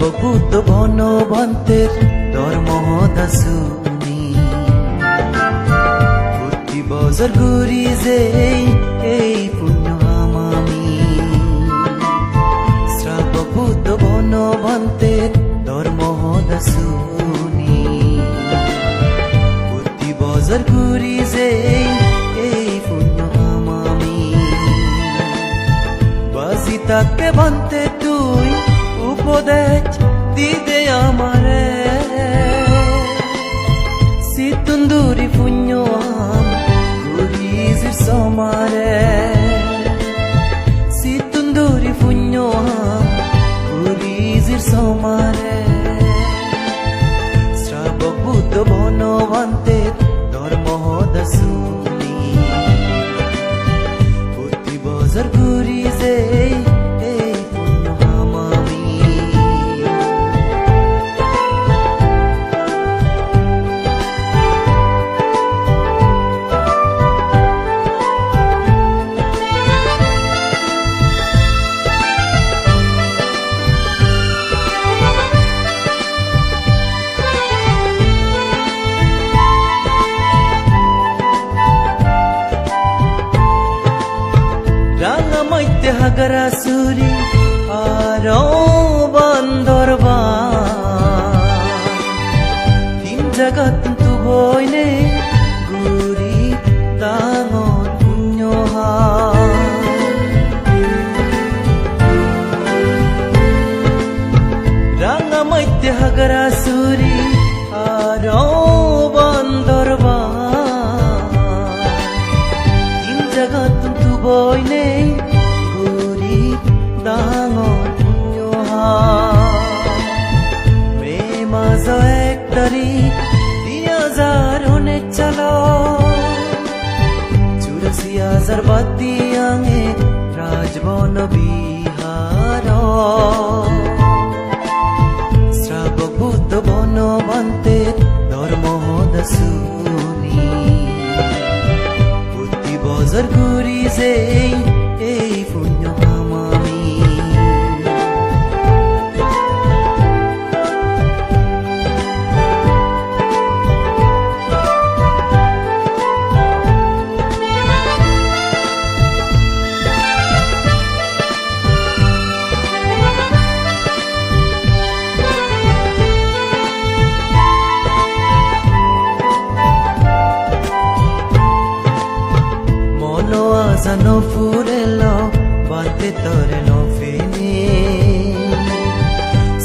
শ্রাবকুত বনবন্তের ধর্মদাসুনি প্রতি বছর ঘুরি যে এই পুণ্য আমি শ্রাবকুত বনবন্তের ধর্মদাসুনি প্রতি বছর ঘুরি যে এই পুণ্য আমি বাজি তাকে বানতে উপদেশ দিতে আমারে। সিতুন্দুরি পুণ্য আম গুরিজির সমারে। সিতুন্দুরি পুণ্য আম গুরিজির সমারে। শ্রাবক বুদ্ধ বনবন্তের ধর্ম দসুনি প্রতি বছর রাঙামাইতে হাগারা সুরি আর মাজ এক তারিখ দুই হাজার অনেক চালো চুরাশি হাজার বাতি আঙে রাজবন বিহার। শ্রাবক বুদ্ধ বনবন্তের ধর্ম দসুনি প্রতি বছর ঘুরি যে আজানো ফুরেল বাতে তরে নফেনে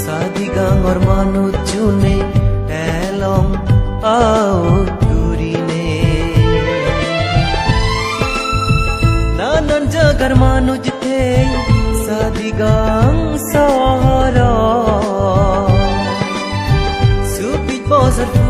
সাদি গাঙর মানু চুনে এলম আও তুরিনে নানান জাগার মানুষ থে সাদি গাং সহর সুপিত বজর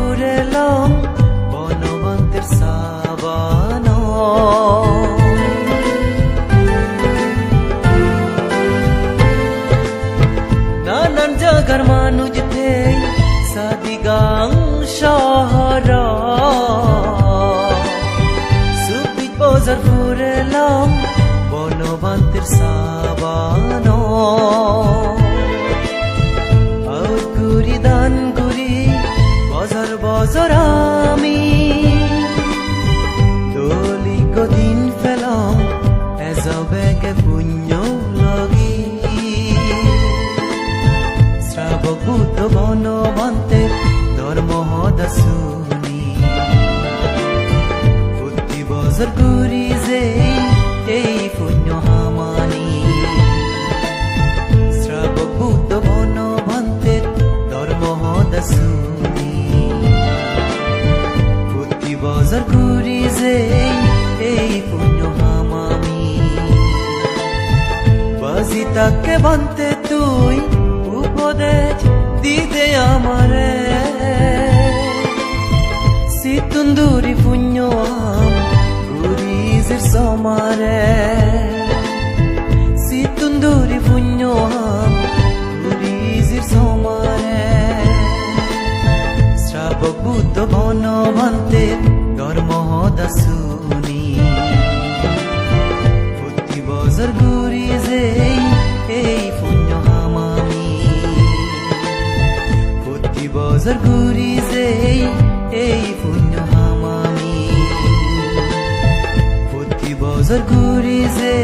বজর ফুরেলম বনবন্তের সাবানো। গুরি দান গুরি বজর বজর আমি। দলি কদিন ফেলাম এজবেগে পুণ্য লগি। শ্রাবক বুদ্ধ বনবন্তে ধর্ম দসুনি প্রতি বছর ঘুরি যে তাকে বানতে তুই উপদেশ দিতে আমারে। সিতুন্দুরি পুণ্য গুরিজের সমারে। সিতুন্দুরি পুণ্য গুরিজের সমারে। শ্রাবক বুদ্ধ বনবন্তে ধর্ম বছর ঘুরি যে এই পুণ্য হামামি প্রতি বছর ঘুরি যে